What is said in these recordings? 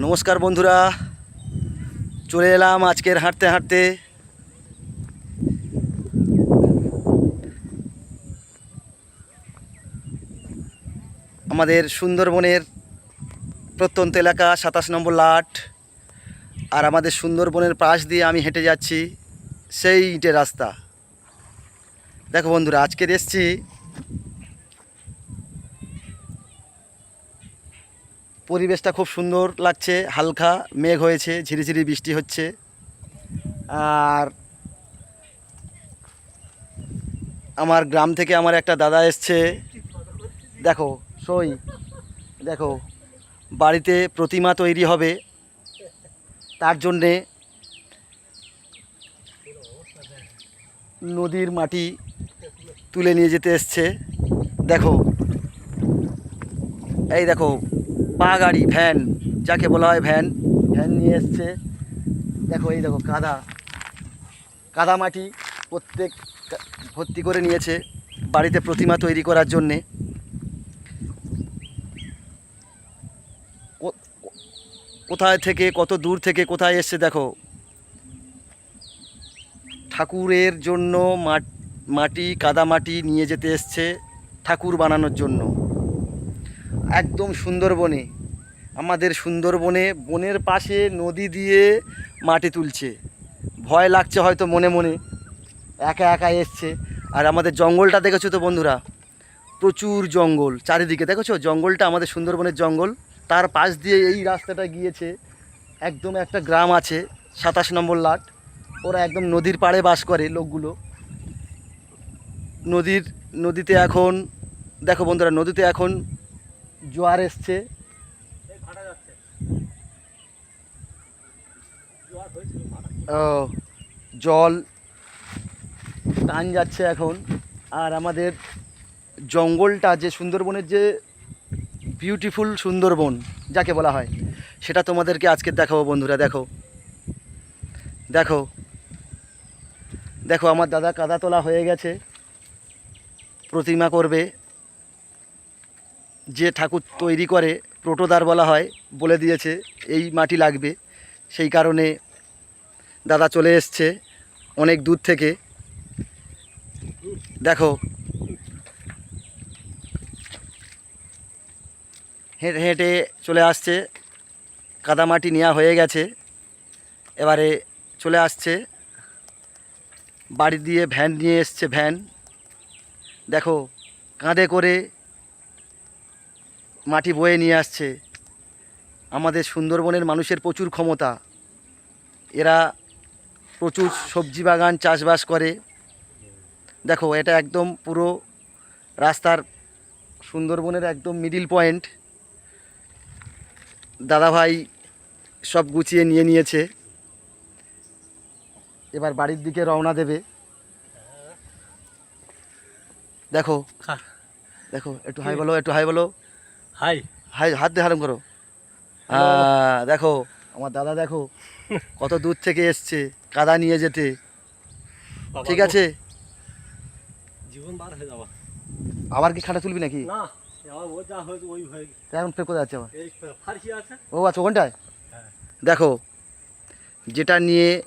নমস্কার বন্ধুরা, চলে এলাম আজকের হাঁটতে হাঁটতে। আমাদের সুন্দরবনের প্রত্যন্ত এলাকা, সাতাশ নম্বর লাট। আর আমাদের সুন্দরবনের পাশ দিয়ে আমি হেঁটে যাচ্ছি সেই ইটের রাস্তা। দেখো বন্ধুরা আজকের এসছি পরিবেশটা খুব সুন্দর লাগছে, হালকা মেঘ হয়েছে, ঝিরিঝিরি বৃষ্টি হচ্ছে। আর আমার গ্রাম থেকে আমার একটা দাদা এসছে। দেখো, সই, দেখো, বাড়িতে প্রতিমা তৈরি হবে তার জন্যে। নদীর মাটি তুলে নিয়ে যেতে এসছে। দেখো, এই দেখো পা গাড়ি, ভ্যান, যাকে বলা হয় ভ্যান। ভ্যান নিয়ে এসছে। দেখো, এই দেখো, কাদা। কাদা মাটি প্রত্যেক ভর্তি করে নিয়েছে বাড়িতে প্রতিমা তৈরি করার জন্যে। কোথায় থেকে, কত দূর থেকে কোথায় এসছে, দেখো। ঠাকুরের জন্য মাটি, কাদা মাটি নিয়ে যেতে এসছে ঠাকুর বানানোর জন্য। একদম সুন্দরবনে। আমাদের সুন্দরবনে বনের পাশে নদী দিয়ে মাটি তুলছে। ভয় লাগছে হয়তো মনে মনে। একা একা এসছে। আর আমাদের জঙ্গলটা দেখেছ তো বন্ধুরা? প্রচুর জঙ্গল। চারিদিকে দেখেছ? জঙ্গলটা আমাদের সুন্দরবনের জঙ্গল। তার পাশ দিয়ে এই রাস্তাটা গিয়েছে। একদম একটা গ্রাম আছে, সাতাশ নম্বর লাট। ওরা একদম নদীর পাড়ে বাস করে লোকগুলো। নদীর, নদীতে এখন, দেখো বন্ধুরা, নদীতে এখন জোয়ার এসছে। ও, জল টান যাচ্ছে এখন। আর আমাদের জঙ্গলটা যে সুন্দরবনের যে বিউটিফুল সুন্দরবন, যাকে বলা হয়, সেটা তোমাদেরকে আজকে দেখাবো বন্ধুরা, দেখো। দেখো। দেখো, আমার দাদা কাদা তোলা হয়ে গেছে। প্রতিমা করবে। যে ঠাকুর তৈরি করে, প্রোটোদার বলা হয়, বলে দিয়েছে, এই মাটি লাগবে। সেই কারণে দাদা চলে এসছে অনেক দূর থেকে। দেখো। হেঁটে হেঁটে চলে আসছে। কাদামাটি নেওয়া হয়ে গেছে। এবারে চলে আসছে। বাড়ি দিয়ে ভ্যান নিয়ে এসছে ভ্যান। দেখো, কাঁধে করে মাটি বয়ে নিয়ে আসছে। আমাদের সুন্দরবনের মানুষের প্রচুর ক্ষমতা। এরা প্রচুর সবজি বাগান চাষবাস করে। দেখো এটা একদম পুরো রাস্তার সুন্দরবনের একদম মিডিল পয়েন্ট দাদাভাই সব গুছিয়ে নিয়ে নিয়েছে। এবার বাড়ির দিকে রওনা দেবে। দেখো দেখো একটু হাই বলো একটু হাই বলো। হাই। হাই হাত দিয়ে হারাম করো। আহ, দেখো আমার দাদা দেখো কত দূর থেকে এসছে কাদা নিয়ে যেতে। ঠিক আছে? জীবন বার হয়ে যাওয়া। আবার কি খাটা তুলবি নাকি? না হয়ে এখন ফের কোথায় আছে? ও আচ্ছা ওখানটায়? হ্যাঁ। দেখো যেটা নিয়ে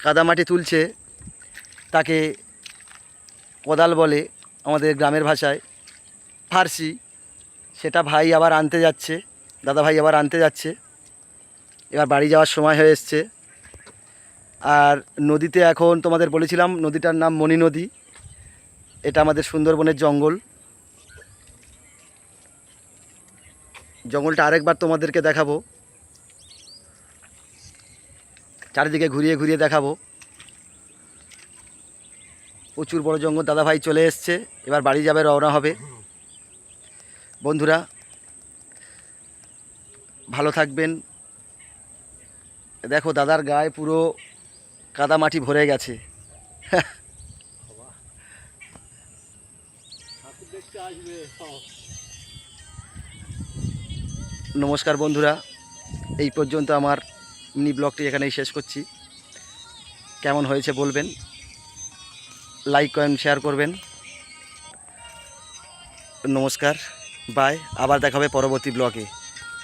কাদামাটি তুলছে তাকে কোদাল বলে আমাদের গ্রামের ভাষায় ফার্সি। সেটা ভাই আবার আনতে যাচ্ছে, দাদা ভাই আবার আনতে যাচ্ছে। এবার বাড়ি যাওয়ার সময় হয়ে এসছে। আর নদীতে এখন তোমাদের বলেছিলাম, নদীটার নাম মণি নদী। এটা আমাদের সুন্দরবনের জঙ্গল। জঙ্গলটা আরেকবার তোমাদেরকে দেখাবো। চারিদিকে ঘুরিয়ে ঘুরিয়ে দেখাবো। প্রচুর বড় জঙ্গল, দাদা ভাই চলে এসছে। এবার বাড়ি যাবে, রওনা হবে। বন্ধুরা, ভালো থাকবেন। দেখো দাদার গায়ে পুরো কাদামাটি ভরে গেছে। নমস্কার বন্ধুরা, এই পর্যন্ত আমার মিনি ব্লগটি এখানেই শেষ করছি। কেমন হয়েছে বলবেন, লাইক করেন শেয়ার করবেন। নমস্কার। বাই আবার দেখা হবে পরবর্তী ব্লগে